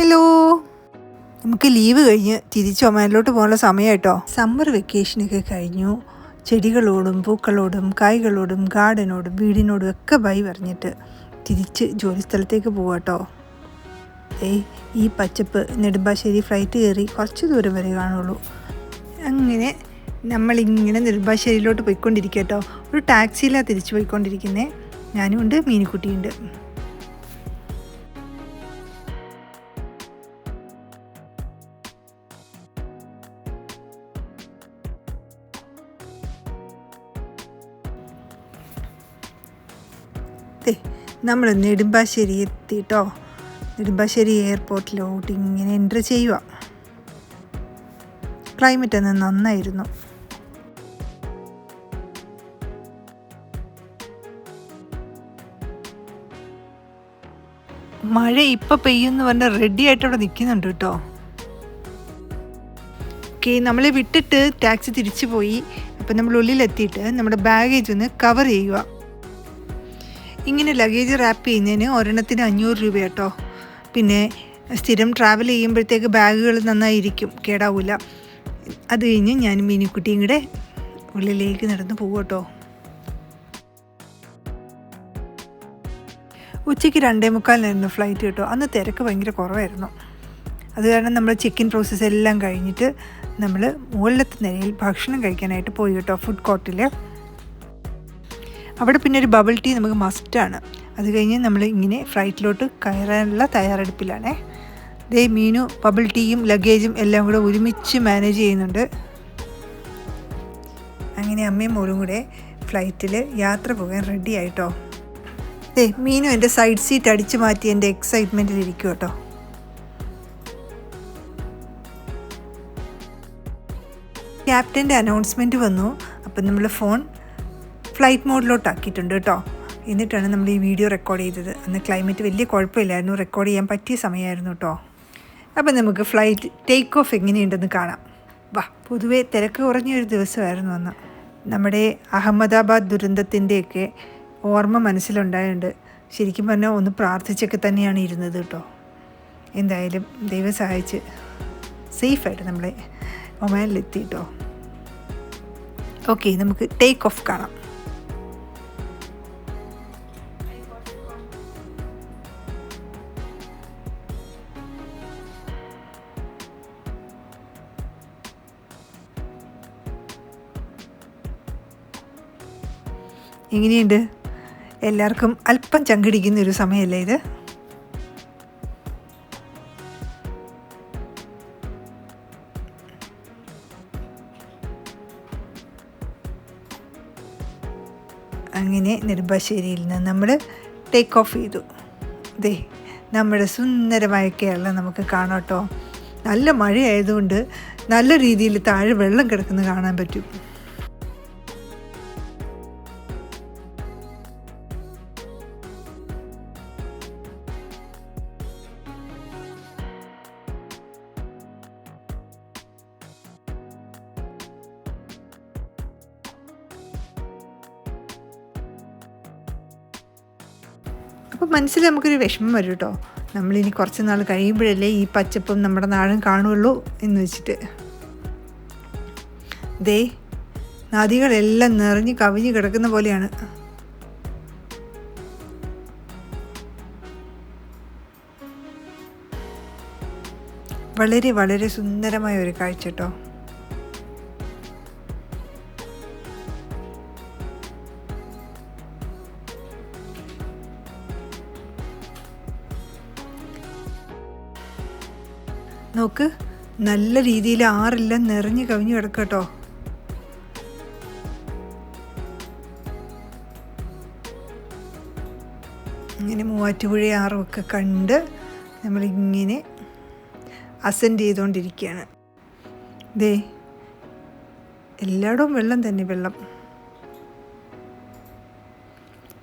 Hello നമുക്ക് leave കഴിഞ്ഞ് തിരിച്ച് ഒമാനിലോട്ട് പോകാനുള്ള സമയം കേട്ടോ സമ്മർ വെക്കേഷനൊക്കെ കഴിഞ്ഞു. ചെടികളോടും പൂക്കളോടും കായ്കളോടും ഗാർഡനോടും വീടിനോടും ഒക്കെ ബൈ പറഞ്ഞിട്ട് തിരിച്ച് ജോലി സ്ഥലത്തേക്ക് പോവാം കേട്ടോ ഏയ് ഈ പച്ചപ്പ് നെടുമ്പാശ്ശേരി ഫ്ലൈറ്റ് കയറി കുറച്ച് ദൂരം വരെ കാണുള്ളൂ. അങ്ങനെ നമ്മളിങ്ങനെ നെടുമ്പാശ്ശേരിയിലോട്ട് പോയിക്കൊണ്ടിരിക്കുക കേട്ടോ ഒരു ടാക്സിയിലാണ് തിരിച്ച് പോയിക്കൊണ്ടിരിക്കുന്നത് ഞാനും ഉണ്ട് മീനിക്കുട്ടിയുണ്ട് നമ്മൾ നെടുമ്പാശ്ശേരി എത്തിട്ടോ. നെടുമ്പാശ്ശേരി എയർപോർട്ടിലോട്ട് ഇങ്ങനെ എന്റർ ചെയ്യുക ക്ലൈമറ്റ് അന്ന് നന്നായിരുന്നു. മഴ ഇപ്പം പെയ്യുമെന്ന് പറഞ്ഞ് റെഡി ആയിട്ട് അവിടെ നിൽക്കുന്നുണ്ട് കേട്ടോ. ഓക്കെ നമ്മളെ വിട്ടിട്ട് ടാക്സി തിരിച്ചു പോയി. അപ്പം നമ്മൾ ഉള്ളിലെത്തിയിട്ട് നമ്മുടെ ബാഗേജ് ഒന്ന് കവർ ചെയ്യുക ഇങ്ങനെ ലഗേജ് റാപ്പ് ചെയ്യുന്നതിന് ഒരെണ്ണത്തിന് അഞ്ഞൂറ് രൂപ കേട്ടോ പിന്നെ സ്ഥിരം ട്രാവൽ ചെയ്യുമ്പോഴത്തേക്ക് ബാഗുകൾ നന്നായിരിക്കും കേടാവില്ല അത് കഴിഞ്ഞ് ഞാൻ മീനിക്കുട്ടിയും കൂടെ ഉള്ളിലേക്ക് നടന്ന് പോകട്ടോ കേട്ടോ ഉച്ചയ്ക്ക് രണ്ടേ മുക്കാലിനായിരുന്നു ഫ്ലൈറ്റ് കേട്ടോ. അന്ന് തിരക്ക് ഭയങ്കര കുറവായിരുന്നു. അത് കാരണം നമ്മൾ ചിക്കൻ പ്രോസസ്സെല്ലാം കഴിഞ്ഞിട്ട് നമ്മൾ മുകളിലത്തെ നിലയിൽ ഭക്ഷണം കഴിക്കാനായിട്ട് പോയി കേട്ടോ ഫുഡ് കോർട്ടിൽ അവിടെ പിന്നെ ഒരു ബബിൾ ടീ നമുക്ക് മസ്റ്റാണ് അത് കഴിഞ്ഞ് നമ്മൾ ഇങ്ങനെ ഫ്ലൈറ്റിലോട്ട് കയറാനുള്ള തയ്യാറെടുപ്പിലാണേ. ദേ മീനു ബബിൾ ടീയും ലഗേജും എല്ലാം കൂടെ ഒരുമിച്ച് മാനേജ് ചെയ്യുന്നുണ്ട്. അങ്ങനെ അമ്മയും മോളും കൂടെ ഫ്ലൈറ്റിൽ യാത്ര പോകാൻ റെഡി ആയിട്ടോ. ദേ മീനു എന്റെ സൈഡ് സീറ്റ് അടിച്ചു മാറ്റി എന്റെ എക്സൈറ്റ്മെന്റിൽ ഇരിക്കും കേട്ടോ ക്യാപ്റ്റന്റെ അനൗൺസ്മെന്റ് വന്നു. അപ്പം നമ്മൾ ഫോൺ ഫ്ലൈറ്റ് മോഡിലോട്ട് ആക്കിയിട്ടുണ്ട് കേട്ടോ. എന്നിട്ടാണ് നമ്മൾ ഈ വീഡിയോ റെക്കോർഡ് ചെയ്തത്. അന്ന് ക്ലൈമറ്റ് വലിയ കുഴപ്പമില്ലായിരുന്നു. റെക്കോർഡ് ചെയ്യാൻ പറ്റിയ സമയമായിരുന്നു കേട്ടോ. അപ്പം നമുക്ക് ഫ്ലൈറ്റ് ടേക്ക് ഓഫ് എങ്ങനെയുണ്ടെന്ന് കാണാം. വാ പൊതുവെ തിരക്ക് കുറഞ്ഞൊരു ദിവസമായിരുന്നു അന്ന്. നമ്മുടെ അഹമ്മദാബാദ് ദുരന്തത്തിന്റെയൊക്കെ ഓർമ്മ മനസ്സിലുണ്ടായുണ്ട് ശരിക്കും പറഞ്ഞാൽ ഒന്ന് പ്രാർത്ഥിച്ചൊക്കെ തന്നെയാണ് ഇരുന്നത് കേട്ടോ. എന്തായാലും ദൈവം സഹായിച്ച് സേഫായിട്ട് നമ്മളെ ഒമാനിലെത്തി കേട്ടോ. ഓക്കെ നമുക്ക് ടേക്ക് ഓഫ് കാണാം. എങ്ങനെയുണ്ട് എല്ലാവർക്കും അല്പം ചങ്കിടിക്കുന്ന ഒരു സമയമല്ലേ ഇത്? അങ്ങനെ നെടുമ്പാശ്ശേരിയിൽ നിന്ന് നമ്മൾ ടേക്ക് ഓഫ് ചെയ്തു. ദേ നമ്മുടെ സുന്ദരമായ കേരളം നമുക്ക് കാണാം നല്ല മഴയായതുകൊണ്ട് നല്ല രീതിയിൽ താഴെ വെള്ളം കിടക്കുന്നത് കാണാൻ പറ്റും. മനസ്സിൽ നമുക്കൊരു വിഷമം വരും കേട്ടോ നമ്മളിനി കുറച്ച് നാൾ കഴിയുമ്പോഴല്ലേ ഈ പച്ചപ്പും നമ്മുടെ നാടും കാണുള്ളൂ എന്ന് വെച്ചിട്ട്. ദേ നദികളെല്ലാം നിറഞ്ഞ് കവിഞ്ഞ് കിടക്കുന്ന പോലെയാണ്. വളരെ വളരെ സുന്ദരമായ ഒരു കാഴ്ച കേട്ടോ നോക്ക് നല്ല രീതിയിൽ ആറെല്ലാം നിറഞ്ഞു കവിഞ്ഞു കിടക്കട്ടോ. ഇങ്ങനെ മൂവാറ്റുപുഴ ആറുമൊക്കെ കണ്ട് നമ്മളിങ്ങനെ അസെൻഡ് ചെയ്തുകൊണ്ടിരിക്കുകയാണ് ദേ എല്ലായിടവും വെള്ളം തന്നെ വെള്ളം.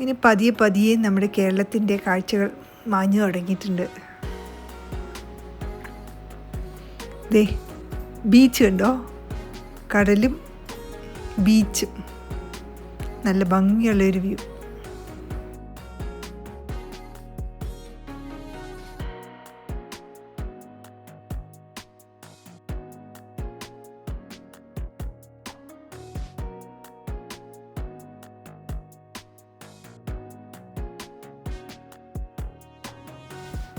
ഇനി പതിയെ പതിയെ നമ്മുടെ കേരളത്തിന്റെ കാഴ്ചകൾ മാഞ്ഞു തുടങ്ങിയിട്ടുണ്ട്. ദേ ബീച്ച് ഉണ്ടോ കടലും ബീച്ചും നല്ല ഭംഗിയുള്ളൊരു വ്യൂ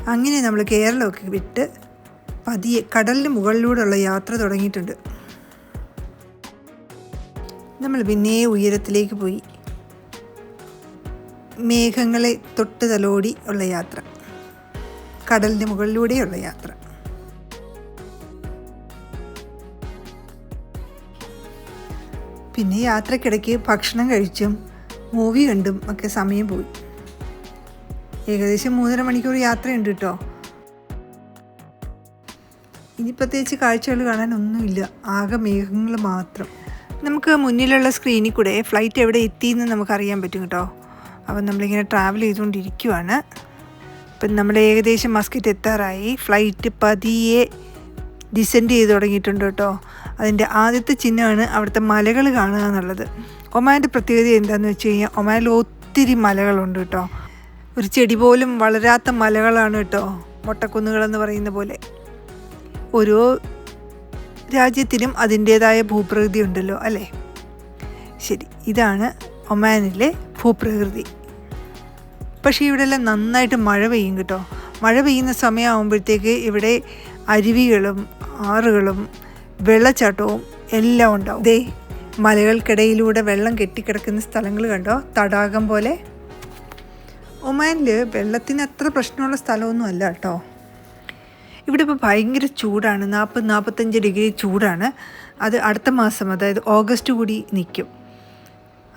അങ്ങനെ നമ്മൾ കേരളമൊക്കെ വിട്ട് പതിയെ കടലിന് മുകളിലൂടെയുള്ള യാത്ര തുടങ്ങിയിട്ടുണ്ട്. നമ്മൾ പിന്നെ ഉയരത്തിലേക്ക് പോയി. മേഘങ്ങളെ തൊട്ട് തലോടി ഉള്ള യാത്ര. കടലിന് മുകളിലൂടെയുള്ള യാത്ര. പിന്നെ യാത്രക്കിടയ്ക്ക് ഭക്ഷണം കഴിച്ചും മൂവി കണ്ടും ഒക്കെ സമയം പോയി. ഏകദേശം മൂന്നര മണിക്കൂർ യാത്രയുണ്ട് കേട്ടോ പ്രത്യേകിച്ച് കാഴ്ചകൾ കാണാനൊന്നുമില്ല. ആകെ മേഘങ്ങൾ മാത്രം. നമുക്ക് മുന്നിലുള്ള സ്ക്രീനിൽ കൂടെ ഫ്ലൈറ്റ് എവിടെ എത്തിയെന്ന് നമുക്കറിയാൻ പറ്റും കേട്ടോ. അപ്പം നമ്മളിങ്ങനെ ട്രാവൽ ചെയ്തുകൊണ്ടിരിക്കുവാണ്. ഇപ്പം നമ്മൾ ഏകദേശം മസ്കറ്റ് എത്താറായി. ഫ്ലൈറ്റ് പതിയെ ഡിസെൻഡ് ചെയ്ത് തുടങ്ങിയിട്ടുണ്ട് കേട്ടോ. അതിന്റെ ആദ്യത്തെ ചിഹ്നമാണ് അവിടുത്തെ മലകൾ കാണുക എന്നുള്ളത്. ഒമാന്റെ പ്രത്യേകത എന്താണെന്ന് വെച്ച് കഴിഞ്ഞാൽ ഒമാനിൽ ഒത്തിരി മലകളുണ്ട് കേട്ടോ. ഒരു ചെടി പോലും വളരാത്ത മലകളാണ് കേട്ടോ. മൊട്ടക്കുന്നുകളെന്ന് പറയുന്ന പോലെ. ഓരോ രാജ്യത്തിനും അതിന്റേതായ ഭൂപ്രകൃതി ഉണ്ടല്ലോ അല്ലേ? ശരി ഇതാണ് ഒമാനിലെ ഭൂപ്രകൃതി. പക്ഷേ ഇവിടെ എല്ലാം നന്നായിട്ട് മഴ പെയ്യും കേട്ടോ. മഴ പെയ്യുന്ന സമയമാകുമ്പോഴത്തേക്ക് ഇവിടെ അരുവികളും ആറുകളും വെള്ളച്ചാട്ടവും എല്ലാം ഉണ്ടാവും. ദേ മലകൾക്കിടയിലൂടെ വെള്ളം കെട്ടിക്കിടക്കുന്ന സ്ഥലങ്ങൾ കണ്ടോ? തടാകം പോലെ. ഒമാനിൽ വെള്ളത്തിന് അത്ര പ്രശ്നമുള്ള സ്ഥലമൊന്നും അല്ല കേട്ടോ. ഇവിടെ ഇപ്പോൾ ഭയങ്കര ചൂടാണ്. നാൽപ്പത് നാൽപ്പത്തഞ്ച് ഡിഗ്രി ചൂടാണ്. അത് അടുത്ത മാസം അതായത് ഓഗസ്റ്റ് കൂടി നിൽക്കും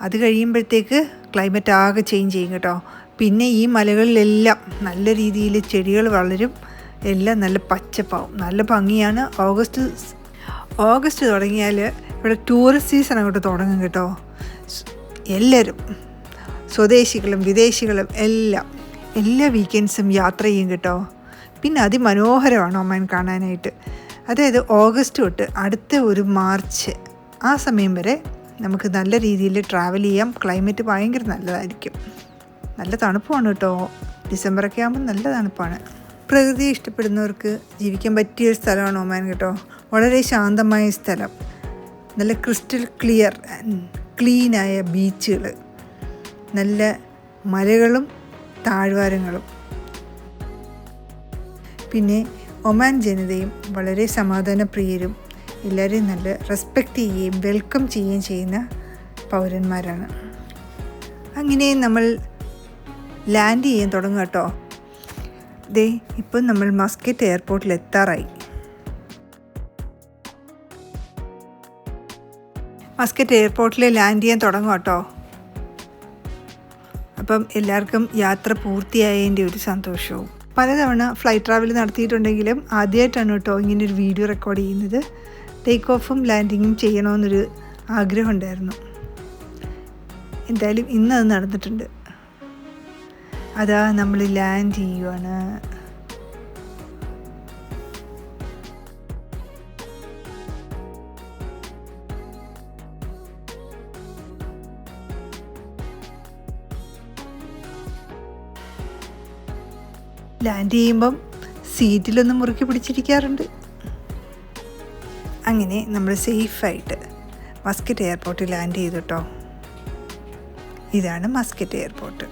അത് കഴിയുമ്പോഴത്തേക്ക് ക്ലൈമറ്റ് ആകെ ചേഞ്ച് ചെയ്യും കേട്ടോ. പിന്നെ ഈ മലകളിലെല്ലാം നല്ല രീതിയിൽ ചെടികൾ വളരും. എല്ലാം നല്ല പച്ചപ്പാവും. നല്ല ഭംഗിയാണ്. ഓഗസ്റ്റ് ഓഗസ്റ്റ് തുടങ്ങിയാൽ ഇവിടെ ടൂറിസ്റ്റ് സീസൺ അങ്ങോട്ട് തുടങ്ങും കേട്ടോ. എല്ലാവരും സ്വദേശികളും വിദേശികളും എല്ലാം എല്ലാ വീക്കെൻഡ്സും യാത്ര ചെയ്യും കേട്ടോ. പിന്നെ അതിമനോഹരമാണ് ഒമാൻ കാണാനായിട്ട്. അതായത് ഓഗസ്റ്റ് തൊട്ട് അടുത്ത ഒരു മാർച്ച് ആ സമയം വരെ നമുക്ക് നല്ല രീതിയിൽ ട്രാവൽ ചെയ്യാം. ക്ലൈമറ്റ് ഭയങ്കര നല്ലതായിരിക്കും. നല്ല തണുപ്പാണ് കേട്ടോ. ഡിസംബറൊക്കെ ആകുമ്പോൾ നല്ല തണുപ്പാണ്. പ്രകൃതി ഇഷ്ടപ്പെടുന്നവർക്ക് ജീവിക്കാൻ പറ്റിയ ഒരു സ്ഥലമാണ് ഒമാൻ കേട്ടോ. വളരെ ശാന്തമായ സ്ഥലം. നല്ല ക്രിസ്റ്റൽ ക്ലിയർ ക്ലീനായ ബീച്ചുകൾ നല്ല മലകളും താഴ്വാരങ്ങളും. പിന്നെ ഒമാൻ ജനതയും വളരെ സമാധാനപ്രിയരും എല്ലാവരെയും നല്ല റെസ്പെക്റ്റ് ചെയ്യുകയും വെൽക്കം ചെയ്യുകയും ചെയ്യുന്ന പൗരന്മാരാണ്. അങ്ങനെ നമ്മൾ ലാൻഡ് ചെയ്യാൻ തുടങ്ങുക കേട്ടോ. ദേ ഇപ്പം നമ്മൾ മസ്കറ്റ് എയർപോർട്ടിൽ എത്താറായി. മസ്കറ്റ് എയർപോർട്ടിൽ ലാൻഡ് ചെയ്യാൻ തുടങ്ങും കേട്ടോ. അപ്പം എല്ലാവർക്കും യാത്ര പൂർത്തിയായതിന്റെ ഒരു സന്തോഷവും. പലതവണ ഫ്ലൈറ്റ് ട്രാവൽ നടത്തിയിട്ടുണ്ടെങ്കിലും ആദ്യമായിട്ടാണ് കേട്ടോ ഇങ്ങനെ ഒരു വീഡിയോ റെക്കോർഡ് ചെയ്യുന്നത് ടേക്ക് ഓഫും ലാൻഡിങ്ങും ചെയ്യണമെന്നൊരു ആഗ്രഹം ഉണ്ടായിരുന്നു എന്തായാലും ഇന്നത് നടന്നിട്ടുണ്ട്. അതാ നമ്മൾ ലാൻഡ് ചെയ്യുവാണ്. ലാൻഡ് ചെയ്യുമ്പം സീറ്റിലൊന്ന് മുറുക്കി പിടിച്ചിരിക്കാറുണ്ട്. അങ്ങനെ നമ്മൾ സേഫായിട്ട് മസ്കറ്റ് എയർപോർട്ടിൽ ലാൻഡ് ചെയ്തു കേട്ടോ ഇതാണ് മസ്കറ്റ് എയർപോർട്ട്.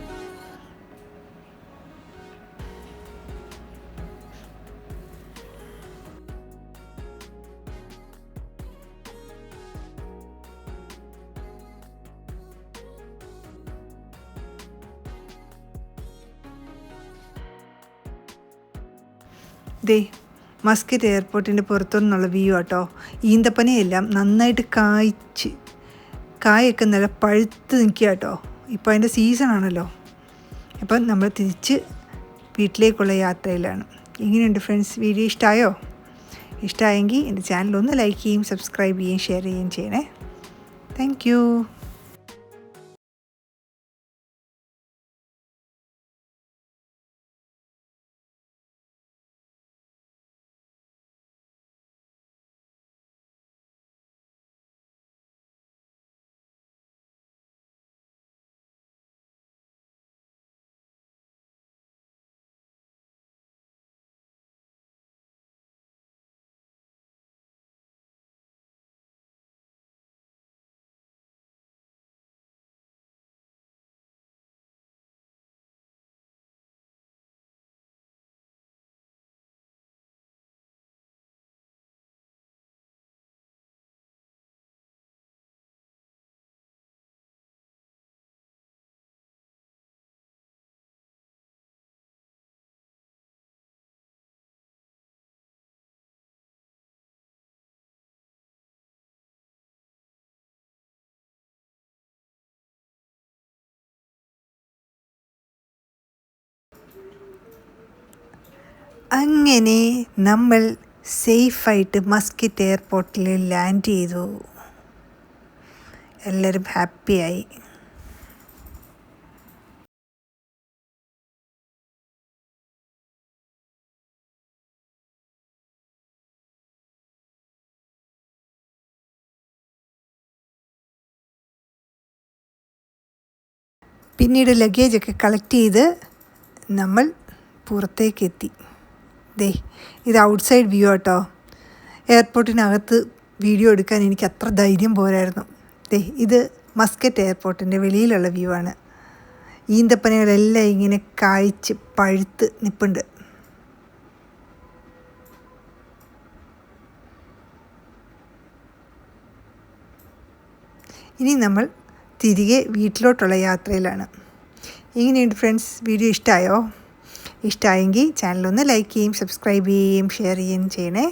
ദേ മസ്കറ്റ് എയർപോർട്ടിന്റെ പുറത്തുനിന്നുള്ള വ്യൂ ആട്ടോ. ഈന്തപ്പനയെല്ലാം നന്നായിട്ട് കായ്ച്ച് കായൊക്കെ നല്ല പഴുത്ത് നിൽക്കുക കേട്ടോ ഇപ്പോൾ അതിന്റെ സീസണാണല്ലോ അപ്പം നമ്മൾ തിരിച്ച് വീട്ടിലേക്കുള്ള യാത്രയിലാണ്. ഇങ്ങനെയുണ്ട് ഫ്രണ്ട്സ് വീഡിയോ ഇഷ്ടമായോ ഇഷ്ടമായെങ്കിൽ എന്റെ ചാനൽ ഒന്ന് ലൈക്ക് ചെയ്യും സബ്സ്ക്രൈബ് ചെയ്യുകയും ഷെയർ ചെയ്യുകയും ചെയ്യണേ. താങ്ക് അങ്ങനെ നമ്മൾ സേഫായിട്ട് മസ്കിറ്റ് എയർപോർട്ടിൽ ലാൻഡ് ചെയ്തു. എല്ലാവരും ഹാപ്പിയായി. പിന്നീട് ലഗേജൊക്കെ കളക്ട് ചെയ്ത് നമ്മൾ പുറത്തേക്ക് എത്തി ദേ ഇത് ഔട്ട്സൈഡ് വ്യൂ ആട്ടോ. എയർപോർട്ടിനകത്ത് വീഡിയോ എടുക്കാൻ എനിക്ക് അത്ര ധൈര്യം പോരായിരുന്നു. ദേ ഇത് മസ്കറ്റ് എയർപോർട്ടിന്റെ വെളിയിലുള്ള വ്യൂ ആണ്. ഈന്തപ്പനകളെല്ലാം ഇങ്ങനെ കായ്ച്ച് പഴുത്ത് നിൽപ്പുണ്ട് ഇനി നമ്മൾ തിരികെ വീട്ടിലോട്ടുള്ള യാത്രയിലാണ്. എങ്ങനെയുണ്ട് ഫ്രണ്ട്സ് വീഡിയോ ഇഷ്ടമായോ ഇഷ്ടമായെങ്കിൽ ചാനലൊന്ന് ലൈക്ക് ചെയ്യും സബ്സ്ക്രൈബ് ചെയ്യുകയും ഷെയർ ചെയ്യുകയും ചെയ്യണേ.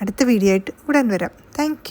അടുത്ത വീഡിയോ ആയിട്ട് ഉടൻ വരാം. താങ്ക്